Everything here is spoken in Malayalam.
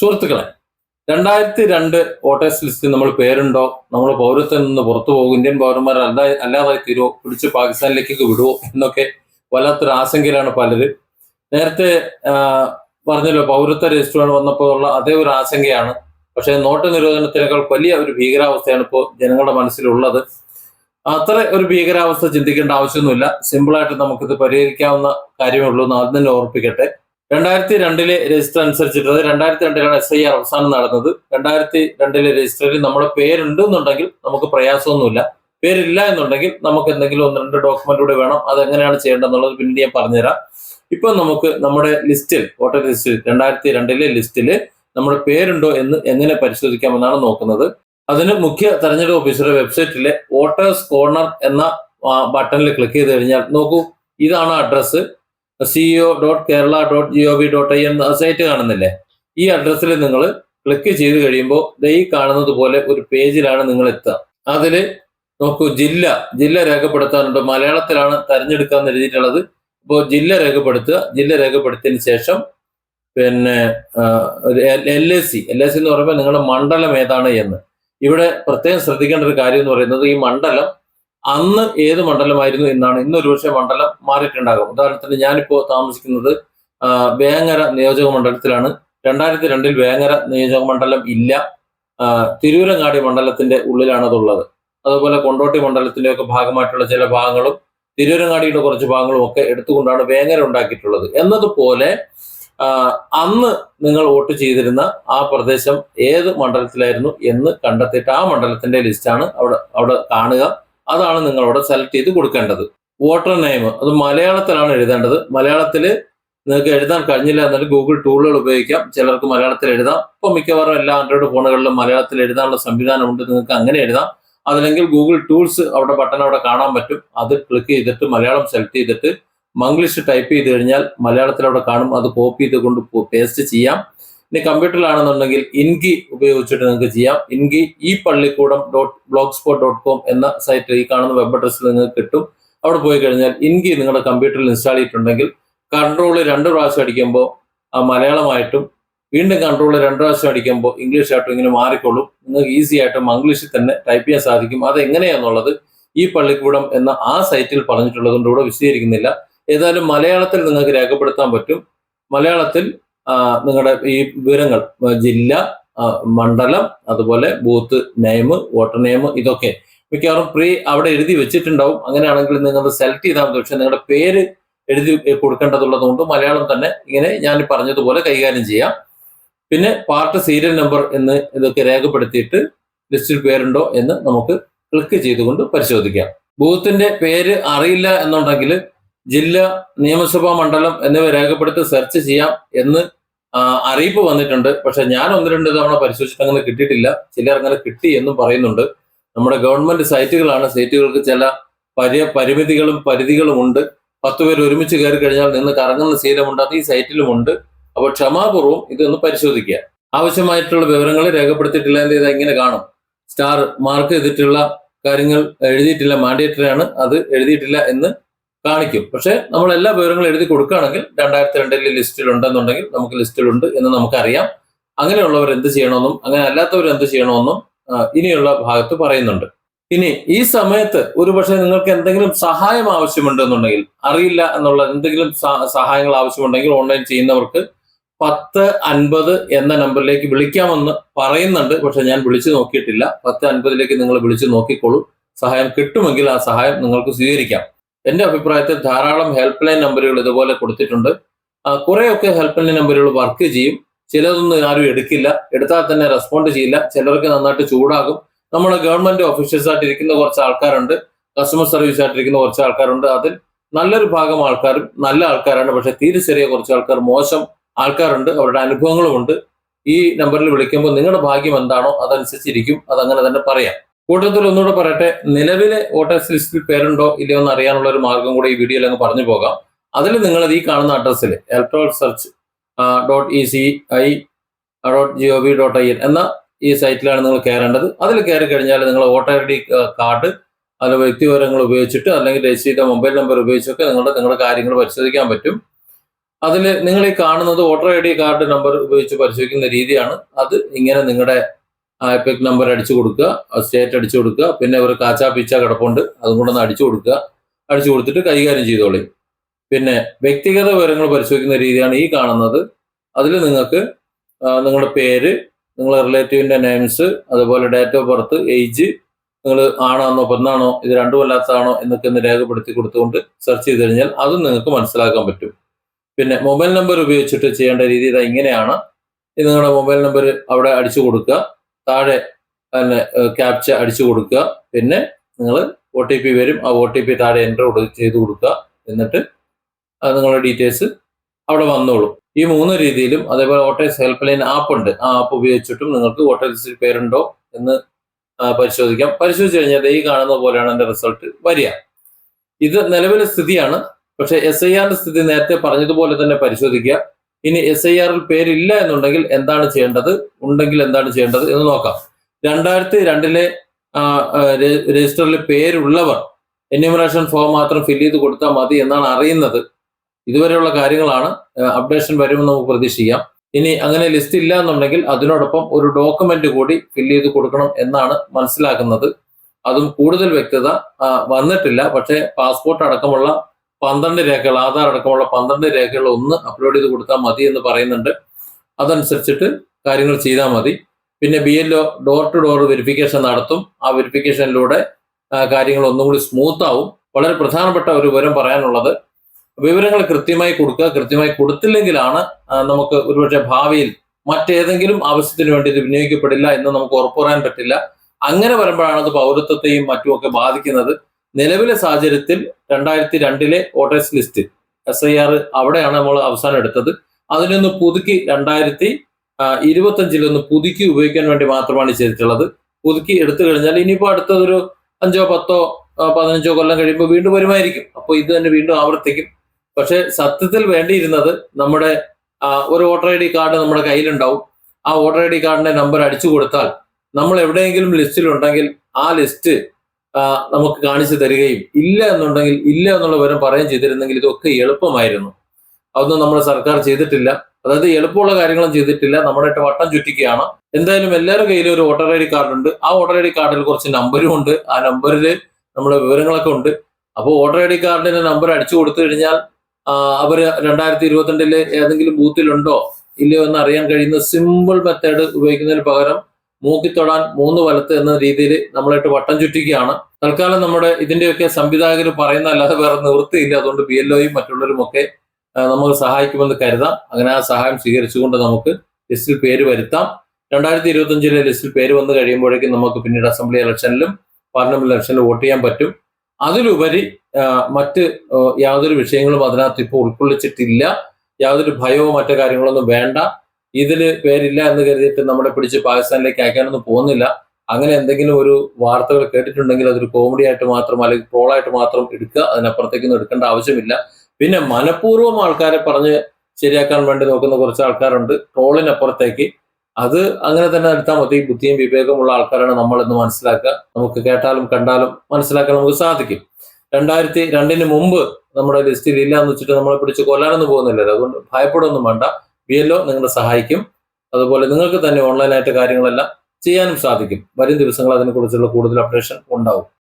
സുഹൃത്തുക്കളെ രണ്ടായിരത്തി രണ്ട് വോട്ടേഴ്സ് ലിസ്റ്റിൽ നമ്മൾ പേരുണ്ടോ? നമ്മൾ പൗരത്വം നിന്ന് പുറത്തു പോകും. ഇന്ത്യൻ പൗരന്മാർ അല്ലാ അല്ലാതായി തീരുമോ പിടിച്ച് പാകിസ്ഥാനിലേക്ക് വിടുവോ? എന്നൊക്കെ വല്ലാത്തൊരു ആശങ്കയിലാണ് പലരും. നേരത്തെ പറഞ്ഞല്ലോ പൗരത്വ രജിസ്റ്റർ വന്നപ്പോൾ ഉള്ള അതേ ഒരു ആശങ്കയാണ്. പക്ഷേ നോട്ട് നിരോധനത്തിനേക്കാൾ വലിയ ഒരു ഭീകരാവസ്ഥയാണ് ഇപ്പോൾ ജനങ്ങളുടെ മനസ്സിലുള്ളത്. അത്ര ഒരു ഭീകരാവസ്ഥ ചിന്തിക്കേണ്ട ആവശ്യമൊന്നുമില്ല. സിമ്പിളായിട്ട് നമുക്കിത് പരിഹരിക്കാവുന്ന കാര്യമേ ഉള്ളൂ. എന്ന് ആദ്യം തന്നെ ഓർപ്പിക്കട്ടെ. രണ്ടായിരത്തി രണ്ടിലെ രജിസ്റ്റർ അനുസരിച്ചിട്ട് അതായത് രണ്ടായിരത്തി രണ്ടിലാണ് എസ് ഐ ആർ അവസാനം നടന്നത്. രണ്ടായിരത്തി രണ്ടിലെ രജിസ്റ്ററിൽ നമ്മുടെ പേരുണ്ട് എന്നുണ്ടെങ്കിൽ നമുക്ക് പ്രയാസമൊന്നുമില്ല. പേരില്ല എന്നുണ്ടെങ്കിൽ നമുക്ക് എന്തെങ്കിലും ഒന്ന് രണ്ട് ഡോക്യുമെന്റ് കൂടെ വേണം. അതെങ്ങനെയാണ് ചെയ്യേണ്ടതെന്നുള്ളത് പിന്നീട് ഞാൻ പറഞ്ഞുതരാം. ഇപ്പൊ നമുക്ക് നമ്മുടെ ലിസ്റ്റിൽ വോട്ടർ ലിസ്റ്റിൽ രണ്ടായിരത്തി രണ്ടിലെ ലിസ്റ്റിൽ നമ്മുടെ പേരുണ്ടോ എന്ന് എങ്ങനെ പരിശോധിക്കാമെന്നാണ് നോക്കുന്നത്. അതിന് മുഖ്യ തെരഞ്ഞെടുപ്പ് ഓഫീസറുടെ വെബ്സൈറ്റിലെ വോട്ടേഴ്സ് കോർണർ എന്ന ബട്ടണിൽ ക്ലിക്ക് ചെയ്ത് കഴിഞ്ഞാൽ നോക്കൂ ഇതാണ് address. CEO dot Kerala dot G O V dot I എന്ന സൈറ്റ് കാണുന്നില്ലേ? ഈ അഡ്രസ്സിൽ നിങ്ങൾ ക്ലിക്ക് ചെയ്ത് കഴിയുമ്പോൾ ഈ കാണുന്നത് പോലെ ഒരു പേജിലാണ് നിങ്ങൾ എത്തുക. അതിൽ നോക്കൂ ജില്ല. ജില്ല രേഖപ്പെടുത്താനുണ്ട്. മലയാളത്തിലാണ് തെരഞ്ഞെടുക്കാൻ എഴുതിയിട്ടുള്ളത്. ഇപ്പോൾ ജില്ല രേഖപ്പെടുത്തുക. ജില്ല രേഖപ്പെടുത്തിയതിന് ശേഷം പിന്നെ L A C. L S C എന്ന് പറയുമ്പോൾ നിങ്ങളുടെ മണ്ഡലം ഏതാണ് എന്ന്. ഇവിടെ പ്രത്യേകം ശ്രദ്ധിക്കേണ്ട ഒരു കാര്യം എന്ന് പറയുന്നത് ഈ മണ്ഡലം അന്ന് ഏത് മണ്ഡലമായിരുന്നു എന്നാണ് ഇന്ന് ഒരുപക്ഷെ മണ്ഡലം മാറിയിട്ടുണ്ടാകും. ഉദാഹരണത്തിന് ഞാനിപ്പോൾ താമസിക്കുന്നത് വേങ്ങര നിയോജക മണ്ഡലത്തിലാണ്. രണ്ടായിരത്തി രണ്ടിൽ വേങ്ങര നിയോജക മണ്ഡലം ഇല്ല. തിരൂരങ്ങാടി മണ്ഡലത്തിന്റെ ഉള്ളിലാണ് അതുള്ളത്. അതുപോലെ കൊണ്ടോട്ടി മണ്ഡലത്തിന്റെ ഒക്കെ ഭാഗമായിട്ടുള്ള ചില ഭാഗങ്ങളും തിരൂരങ്ങാടിയുടെ കുറച്ച് ഭാഗങ്ങളും ഒക്കെ എടുത്തുകൊണ്ടാണ് വേങ്ങര ഉണ്ടാക്കിയിട്ടുള്ളത്. എന്നതുപോലെ അന്ന് നിങ്ങൾ വോട്ട് ചെയ്തിരുന്ന ആ പ്രദേശം ഏത് മണ്ഡലത്തിലായിരുന്നു എന്ന് കണ്ടെത്തിയിട്ട് ആ മണ്ഡലത്തിന്റെ ലിസ്റ്റാണ് അവിടെ അവിടെ കാണുക. അതാണ് നിങ്ങൾ അവിടെ സെലക്ട് ചെയ്ത് കൊടുക്കേണ്ടത്. വോട്ടർ നെയിം അത് മലയാളത്തിലാണ് എഴുതേണ്ടത്. മലയാളത്തിൽ നിങ്ങൾക്ക് എഴുതാൻ കഴിഞ്ഞില്ല എന്നാലും ഗൂഗിൾ ടൂളുകൾ ഉപയോഗിക്കാം. ചിലർക്ക് മലയാളത്തിൽ എഴുതാം. ഇപ്പോൾ മിക്കവാറും എല്ലാ ആൻഡ്രോയിഡ് ഫോണുകളിലും മലയാളത്തിൽ എഴുതാനുള്ള സംവിധാനമുണ്ട് നിങ്ങൾക്ക് അങ്ങനെ എഴുതാം. അതല്ലെങ്കിൽ ഗൂഗിൾ ടൂൾസ് അവിടെ ബട്ടൺ അവിടെ കാണാൻ പറ്റും. അത് ക്ലിക്ക് ചെയ്തിട്ട് മലയാളം സെലക്ട് ചെയ്തിട്ട് മംഗ്ലീഷ് ടൈപ്പ് ചെയ്ത് കഴിഞ്ഞാൽ മലയാളത്തിൽ അവിടെ കാണും. അത് കോപ്പി ചെയ്ത് കൊണ്ട് പേസ്റ്റ് ചെയ്യാം. ഇനി കമ്പ്യൂട്ടറിലാണെന്നുണ്ടെങ്കിൽ ഇൻകി ഉപയോഗിച്ചിട്ട് നിങ്ങൾക്ക് ചെയ്യാം. ഇൻകി ഈ Pallikkoodam dot blog spot dot com എന്ന സൈറ്റ് ഈ കാണുന്ന വെബ് അഡ്രസ്സിൽ നിങ്ങൾക്ക് കിട്ടും. അവിടെ പോയി കഴിഞ്ഞാൽ ഇൻകി നിങ്ങളുടെ കമ്പ്യൂട്ടറിൽ ഇൻസ്റ്റാൾ ചെയ്തിട്ടുണ്ടെങ്കിൽ കൺട്രോൾ രണ്ട് പ്രാവശ്യം അടിക്കുമ്പോൾ ആ മലയാളമായിട്ടും വീണ്ടും കൺട്രോൾ രണ്ട് പ്രാവശ്യം അടിക്കുമ്പോൾ ഇംഗ്ലീഷ് ആയിട്ടും ഇങ്ങനെ മാറിക്കൊള്ളും. നിങ്ങൾക്ക് ഈസി ആയിട്ട് മംഗ്ലീഷിൽ തന്നെ ടൈപ്പ് ചെയ്യാൻ സാധിക്കും. അത് എങ്ങനെയാണെന്നുള്ളത് ഈ പള്ളിക്കൂടം എന്ന ആ സൈറ്റിൽ പറഞ്ഞിട്ടുള്ളത് കൊണ്ട് ഇവിടെ വിശദീകരിക്കുന്നില്ല. ഏതായാലും മലയാളത്തിൽ നിങ്ങൾക്ക് രേഖപ്പെടുത്താൻ പറ്റും. മലയാളത്തിൽ നിങ്ങളുടെ ഈ വിവരങ്ങൾ ജില്ല മണ്ഡലം അതുപോലെ ബൂത്ത് നെയിം വോട്ടർ നെയിം ഇതൊക്കെ മിക്കവാറും പ്രീ അവിടെ എഴുതി വെച്ചിട്ടുണ്ടാവും. അങ്ങനെയാണെങ്കിൽ നിങ്ങൾ സെലക്ട് ചെയ്താൽ മതി. പക്ഷെ നിങ്ങളുടെ പേര് എഴുതി കൊടുക്കേണ്ടതുള്ളതുകൊണ്ട് മലയാളം തന്നെ ഇങ്ങനെ ഞാൻ പറഞ്ഞതുപോലെ കൈകാര്യം ചെയ്യാം. പിന്നെ പാർട്ട് സീരിയൽ നമ്പർ എന്ന് ഇതൊക്കെ രേഖപ്പെടുത്തിയിട്ട് ലിസ്റ്റിൽ പേരുണ്ടോ എന്ന് നമുക്ക് ക്ലിക്ക് ചെയ്തുകൊണ്ട് പരിശോധിക്കാം. ബൂത്തിന്റെ പേര് അറിയില്ല എന്നുണ്ടെങ്കിൽ ജില്ല നിയമസഭാ മണ്ഡലം എന്നിവ രേഖപ്പെടുത്തി സെർച്ച് ചെയ്യാം എന്ന് അറിയിപ്പ് വന്നിട്ടുണ്ട്. പക്ഷെ ഞാൻ ഒന്ന് രണ്ട് തവണ പരിശോധിച്ചിട്ട് അങ്ങനെ കിട്ടിയിട്ടില്ല. ചിലർ അങ്ങനെ കിട്ടി എന്നും പറയുന്നുണ്ട്. നമ്മുടെ ഗവൺമെന്റ് സൈറ്റുകളാണ്. സൈറ്റുകൾക്ക് ചില പരി പരിമിതികളും പരിധികളും ഉണ്ട്. പത്ത് പേര് ഒരുമിച്ച് കയറി കഴിഞ്ഞാൽ നിന്ന് കറങ്ങുന്ന ശീലമുണ്ട്. അത് ഈ സൈറ്റിലുമുണ്ട് അപ്പോൾ ക്ഷമാപൂർവം ഇതൊന്ന് പരിശോധിക്കുക. ആവശ്യമായിട്ടുള്ള വിവരങ്ങൾ രേഖപ്പെടുത്തിയിട്ടില്ല. എന്ന് ഇത് ഇങ്ങനെ കാണും. സ്റ്റാർ മാർക്ക് ചെയ്തിട്ടുള്ള കാര്യങ്ങൾ എഴുതിയിട്ടില്ല. മാൻഡേറ്ററി ആണ് അത് എഴുതിയിട്ടില്ല എന്ന് കാണിക്കും. പക്ഷെ നമ്മൾ എല്ലാ വിവരങ്ങളും എഴുതി കൊടുക്കുകയാണെങ്കിൽ രണ്ടായിരത്തി രണ്ടിലെ ലിസ്റ്റിൽ ഉണ്ടെന്നുണ്ടെങ്കിൽ നമുക്ക് ലിസ്റ്റിലുണ്ട് എന്ന് നമുക്കറിയാം. അങ്ങനെയുള്ളവർ എന്ത് ചെയ്യണമെന്നും അങ്ങനെ അല്ലാത്തവർ എന്ത് ചെയ്യണമെന്നും ഇനിയുള്ള ഭാഗത്ത് പറയുന്നുണ്ട്. ഇനി ഈ സമയത്ത് ഒരുപക്ഷെ നിങ്ങൾക്ക് എന്തെങ്കിലും സഹായം ആവശ്യമുണ്ടെന്നുണ്ടെങ്കിൽ അറിയില്ല എന്നുള്ള എന്തെങ്കിലും സഹായങ്ങൾ ആവശ്യമുണ്ടെങ്കിൽ ഓൺലൈൻ ചെയ്യുന്നവർക്ക് പത്ത് അൻപത് എന്ന നമ്പറിലേക്ക് വിളിക്കാമെന്ന് പറയുന്നുണ്ട്. പക്ഷെ ഞാൻ വിളിച്ചു നോക്കിയിട്ടില്ല. പത്ത് അൻപതിലേക്ക് നിങ്ങൾ വിളിച്ചു നോക്കിക്കോളൂ. സഹായം കിട്ടുമെങ്കിൽ ആ സഹായം നിങ്ങൾക്ക് സ്വീകരിക്കാം. എന്റെ അഭിപ്രായത്തിൽ ധാരാളം ഹെൽപ്പ് ലൈൻ നമ്പറുകൾ ഇതുപോലെ കൊടുത്തിട്ടുണ്ട്. കുറേയൊക്കെ ഹെൽപ്പ് ലൈൻ നമ്പറുകൾ വർക്ക് ചെയ്യും. ചിലതൊന്നും ആരും എടുക്കില്ല. എടുത്താൽ തന്നെ റെസ്പോണ്ട് ചെയ്യില്ല. ചിലർക്ക് നന്നായിട്ട് ചൂടാകും. നമ്മുടെ ഗവൺമെന്റ് ഓഫീഷ്യൽസ് ആയിട്ട് ഇരിക്കുന്ന കുറച്ച് ആൾക്കാരുണ്ട്. കസ്റ്റമർ സർവീസ് ആയിട്ടിരിക്കുന്ന കുറച്ച് ആൾക്കാരുണ്ട്. അതിൽ നല്ലൊരു ഭാഗം ആൾക്കാരും നല്ല ആൾക്കാരാണ്. പക്ഷെ തീരെ ചെറിയ കുറച്ച് ആൾക്കാർ മോശം ആൾക്കാരുണ്ട്. അവരുടെ അനുഭവങ്ങളുമുണ്ട് ഈ നമ്പറിൽ വിളിക്കുമ്പോൾ നിങ്ങളുടെ ഭാഗ്യം എന്താണോ അതനുസരിച്ചിരിക്കും. അതങ്ങനെ തന്നെ പറയാം. കൂട്ടത്തിൽ ഒന്നുകൂടെ പറയട്ടെ നിലവിലെ വോട്ടേഴ്സ് ലിസ്റ്റിൽ പേരുണ്ടോ ഇല്ലയോ എന്ന് അറിയാനുള്ള ഒരു മാർഗം കൂടെ ഈ വീഡിയോയിൽ അങ്ങ് പറഞ്ഞു പോകാം. അതിൽ നിങ്ങൾ ഈ കാണുന്ന അഡ്രസ്സിൽ electoral search dot E C I dot G O V dot I N എന്ന ഈ സൈറ്റിലാണ് നിങ്ങൾ കയറേണ്ടത്. അതിൽ കയറി കഴിഞ്ഞാൽ നിങ്ങൾ വോട്ടർ ഐ ഡി കാർഡ് അതിൽ വ്യക്തിവിവരങ്ങൾ ഉപയോഗിച്ചിട്ട് അല്ലെങ്കിൽ രജിസ്റ്റർ മൊബൈൽ നമ്പർ ഉപയോഗിച്ചൊക്കെ നിങ്ങളുടെ നിങ്ങളുടെ കാര്യങ്ങൾ പരിശോധിക്കാൻ പറ്റും. അതിൽ നിങ്ങൾ ഈ കാണുന്നത് voter I D card number ഉപയോഗിച്ച് പരിശോധിക്കുന്ന രീതിയാണ്. അത് ഇങ്ങനെ നിങ്ങളുടെ എപ്പിക് നമ്പർ അടിച്ചു കൊടുക്കുക. സ്റ്റേറ്റ് അടിച്ചു കൊടുക്കുക. പിന്നെ ഒരു കാച്ചാ പിച്ച കിടപ്പുണ്ട്. അതും കൂടെ ഒന്ന് അടിച്ചു കൊടുക്കുക. അടിച്ചു കൊടുത്തിട്ട് കൈകാര്യം ചെയ്തോളി. പിന്നെ വ്യക്തിഗത വിവരങ്ങൾ പരിശോധിക്കുന്ന രീതിയാണ് ഈ കാണുന്നത്. അതിൽ നിങ്ങൾക്ക് നിങ്ങളുടെ പേര് നിങ്ങളുടെ റിലേറ്റീവിന്റെ നെയിംസ് അതുപോലെ ഡേറ്റ് ഓഫ് ബർത്ത് ഏജ് നിങ്ങൾ ആണാണോ പെണ്ണാണോ ഇത് രണ്ടും അല്ലാത്തതാണോ എന്നൊക്കെ ഒന്ന് രേഖപ്പെടുത്തി കൊടുത്തുകൊണ്ട് സെർച്ച് ചെയ്ത് കഴിഞ്ഞാൽ അതും നിങ്ങൾക്ക് മനസ്സിലാക്കാൻ പറ്റും. പിന്നെ മൊബൈൽ നമ്പർ ഉപയോഗിച്ചിട്ട് ചെയ്യേണ്ട രീതി ഇതാ ഇങ്ങനെയാണ്. നിങ്ങളുടെ മൊബൈൽ നമ്പർ അവിടെ അടിച്ചു കൊടുക്കുക. താഴെ തന്നെ ക്യാപ്ച അടിച്ചു കൊടുക്കുക. പിന്നെ നിങ്ങൾ ഒ ടി പി വരും. ആ ഒ ടി പി താഴെ എന്റർ ചെയ്ത് കൊടുക്കുക. എന്നിട്ട് നിങ്ങളുടെ ഡീറ്റെയിൽസ് അവിടെ വന്നോളും. ഈ മൂന്ന് രീതിയിലും അതേപോലെ വോട്ടേഴ്സ് ഹെൽപ്പ് ലൈൻ ആപ്പ് ഉണ്ട്. ആ ആപ്പ് ഉപയോഗിച്ചിട്ടും നിങ്ങൾക്ക് ഓട്ടോ ലിസ്റ്റിൽ പേരുണ്ടോ എന്ന് പരിശോധിക്കാം. പരിശോധിച്ച് കഴിഞ്ഞാൽ ഈ കാണുന്ന പോലെയാണ് എന്റെ റിസൾട്ട് വരിക. ഇത് നിലവിലെ സ്ഥിതിയാണ്. പക്ഷേ എസ് ഐ ആറിന്റെ സ്ഥിതി നേരത്തെ പറഞ്ഞതുപോലെ തന്നെ പരിശോധിക്കുക. ഇനി എസ് ഐ ആറിൽ പേരില്ല എന്നുണ്ടെങ്കിൽ എന്താണ് ചെയ്യേണ്ടത്? ഉണ്ടെങ്കിൽ എന്താണ് ചെയ്യേണ്ടത് എന്ന് നോക്കാം. രണ്ടായിരത്തി രണ്ടിലെ രജിസ്റ്ററിൽ പേരുള്ളവർ എന്യൂമറേഷൻ ഫോം മാത്രം ഫില്ല് ചെയ്ത് കൊടുത്താൽ മതി എന്നാണ് അറിയുന്നത്. ഇതുവരെയുള്ള കാര്യങ്ങളാണ് അപ്ഡേഷൻ വരുമെന്ന് നമുക്ക് പ്രതീക്ഷിക്കാം. ഇനി അങ്ങനെ ലിസ്റ്റ് ഇല്ല എന്നുണ്ടെങ്കിൽ അതിനോടൊപ്പം ഒരു ഡോക്യുമെന്റ് കൂടി ഫില്ല് ചെയ്ത് കൊടുക്കണം എന്നാണ് മനസ്സിലാക്കുന്നത്. അതും കൂടുതൽ വ്യക്തത വന്നിട്ടില്ല. പക്ഷേ പാസ്പോർട്ട് അടക്കമുള്ള പന്ത്രണ്ട് രേഖകൾ ആധാർ അടക്കമുള്ള പന്ത്രണ്ട് രേഖകൾ ഒന്ന് അപ്ലോഡ് ചെയ്ത് കൊടുത്താൽ മതി എന്ന് പറയുന്നുണ്ട്. അതനുസരിച്ചിട്ട് കാര്യങ്ങൾ ചെയ്താൽ മതി. പിന്നെ B L door to door verification നടത്തും. ആ വെരിഫിക്കേഷനിലൂടെ കാര്യങ്ങൾ ഒന്നും കൂടി സ്മൂത്ത് ആവും. വളരെ പ്രധാനപ്പെട്ട ഒരു വിവരം പറയാനുള്ളത് വിവരങ്ങൾ കൃത്യമായി കൊടുക്കുക കൃത്യമായി കൊടുത്തില്ലെങ്കിലാണ് നമുക്ക് ഒരുപക്ഷെ ഭാവിയിൽ മറ്റേതെങ്കിലും ആവശ്യത്തിന് വേണ്ടി ഇത് വിനിയോഗിക്കപ്പെടില്ല എന്ന് നമുക്ക് ഉറപ്പു പറയാൻ പറ്റില്ല. അങ്ങനെ വരുമ്പോഴാണ് അത് പൗരത്വത്തെയും മറ്റുമൊക്കെ ബാധിക്കുന്നത്. നിലവിലെ സാഹചര്യത്തിൽ രണ്ടായിരത്തി രണ്ടിലെ voters list S I R അവിടെയാണ് നമ്മൾ അവസാനം എടുത്തത്. അതിനൊന്ന് പുതുക്കി രണ്ടായിരത്തി ഇരുപത്തഞ്ചിലൊന്ന് പുതുക്കി ഉപയോഗിക്കാൻ വേണ്ടി മാത്രമാണ് ചെയ്തിട്ടുള്ളത്. പുതുക്കി എടുത്തു കഴിഞ്ഞാൽ ഇനിയിപ്പോൾ അടുത്തതൊരു അഞ്ചോ പത്തോ പതിനഞ്ചോ കൊല്ലം കഴിയുമ്പോൾ വീണ്ടും വരുമായിരിക്കും. അപ്പോൾ ഇത് തന്നെ വീണ്ടും ആവർത്തിക്കും. പക്ഷെ സത്യത്തിൽ വേണ്ടിയിരുന്നത് നമ്മുടെ ഒരു വോട്ടർ ഐ ഡി കാർഡ് നമ്മുടെ കയ്യിലുണ്ടാവും. ആ വോട്ടർ ഐ ഡി കാർഡിന്റെ നമ്പർ അടിച്ചു കൊടുത്താൽ നമ്മൾ എവിടെയെങ്കിലും ലിസ്റ്റിലുണ്ടെങ്കിൽ ആ ലിസ്റ്റ് നമുക്ക് കാണിച്ചു തരികയും ഇല്ല എന്നുണ്ടെങ്കിൽ ഇല്ല എന്നുള്ള വിവരം പറയുകയും ചെയ്തിരുന്നെങ്കിൽ ഇതൊക്കെ എളുപ്പമായിരുന്നു. അതൊന്നും നമ്മുടെ സർക്കാർ ചെയ്തിട്ടില്ല. അതായത് എളുപ്പമുള്ള കാര്യങ്ങളും ചെയ്തിട്ടില്ല. നമ്മുടെ വട്ടം ചുറ്റിക്കുകയാണ്. എന്തായാലും എല്ലാവരുടെ കയ്യിലും ഒരു വോട്ടർ ഐ ഡി കാർഡ് ഉണ്ട്. ആ വോട്ടർ ഐ ഡി കാർഡിൽ കുറച്ച് നമ്പരും ഉണ്ട്. ആ നമ്പറിൽ നമ്മുടെ വിവരങ്ങളൊക്കെ ഉണ്ട്. അപ്പോൾ വോട്ടർ ഐ ഡി കാർഡിന്റെ നമ്പർ അടിച്ചു കൊടുത്തു കഴിഞ്ഞാൽ അവർ രണ്ടായിരത്തി ഇരുപത്തിരണ്ടിൽ ഏതെങ്കിലും ബൂത്തിലുണ്ടോ? ഇല്ലയോ എന്ന് അറിയാൻ കഴിയുന്ന സിമ്പിൾ മെത്തേഡ് ഉപയോഗിക്കുന്നതിന് പകരം മൂക്കിത്തൊടാൻ മൂന്ന് വലത്ത് എന്ന രീതിയിൽ നമ്മളായിട്ട് വട്ടം ചുറ്റിക്കുകയാണ്. തൽക്കാലം നമ്മുടെ ഇതിന്റെയൊക്കെ സംവിധായകർ പറയുന്ന അല്ലാതെ വേറെ നിവൃത്തിയില്ല. അതുകൊണ്ട് ബി എൽ ഒയും മറ്റുള്ളവരും ഒക്കെ നമുക്ക് സഹായിക്കുമെന്ന് കരുതാം. അങ്ങനെ ആ സഹായം സ്വീകരിച്ചുകൊണ്ട് നമുക്ക് ലിസ്റ്റിൽ പേര് വരുത്താം. രണ്ടായിരത്തി ഇരുപത്തഞ്ചിലെ ലിസ്റ്റിൽ പേര് വന്നു കഴിയുമ്പോഴേക്കും നമുക്ക് പിന്നീട് അസംബ്ലി ഇലക്ഷനിലും പാർലമെന്റ് ഇലക്ഷനിലും വോട്ട് ചെയ്യാൻ പറ്റും. അതിലുപരി മറ്റ് യാതൊരു വിഷയങ്ങളും അതിനകത്ത് ഇപ്പോൾ ഉൾക്കൊള്ളിച്ചിട്ടില്ല. യാതൊരു ഭയവും മറ്റു കാര്യങ്ങളൊന്നും വേണ്ട. ഇതിൽ പേരില്ല എന്ന് കരുതിയിട്ട് നമ്മളെ പിടിച്ച് പാകിസ്ഥാനിലേക്ക് അയക്കാനൊന്നും പോകുന്നില്ല. അങ്ങനെ എന്തെങ്കിലും ഒരു വാർത്തകൾ കേട്ടിട്ടുണ്ടെങ്കിൽ അതൊരു കോമഡി ആയിട്ട് മാത്രം അല്ലെങ്കിൽ ട്രോളായിട്ട് മാത്രം എടുക്കുക. അതിനപ്പുറത്തേക്കൊന്നും എടുക്കേണ്ട ആവശ്യമില്ല. പിന്നെ മനഃപൂർവം ആൾക്കാരെ പറഞ്ഞ് ശരിയാക്കാൻ വേണ്ടി നോക്കുന്ന കുറച്ച് ആൾക്കാരുണ്ട്. ട്രോളിനപ്പുറത്തേക്ക് അത് അങ്ങനെ തന്നെ എടുത്താൽ മതി. ബുദ്ധിയും വിവേകമുള്ള ആൾക്കാരാണ് നമ്മളെന്ന് മനസ്സിലാക്കുക. നമുക്ക് കേട്ടാലും കണ്ടാലും മനസ്സിലാക്കാൻ നമുക്ക് സാധിക്കും. രണ്ടായിരത്തി രണ്ടിന് മുമ്പ് നമ്മുടെ ലിസ്റ്റിൽ ഇല്ല എന്ന് വെച്ചിട്ട് നമ്മളെ പിടിച്ച് കൊല്ലാനൊന്നും പോകുന്നില്ലല്ലോ. അതുകൊണ്ട് ഭയപ്പെടുകയൊന്നും വേണ്ട. ബി എൽ നിങ്ങളെ സഹായിക്കും. അതുപോലെ നിങ്ങൾക്ക് തന്നെ ഓൺലൈനായിട്ട് കാര്യങ്ങളെല്ലാം ചെയ്യാനും സാധിക്കും. വരും ദിവസങ്ങൾ അതിനെക്കുറിച്ചുള്ള കൂടുതൽ അപ്ഡേഷൻ ഉണ്ടാവും.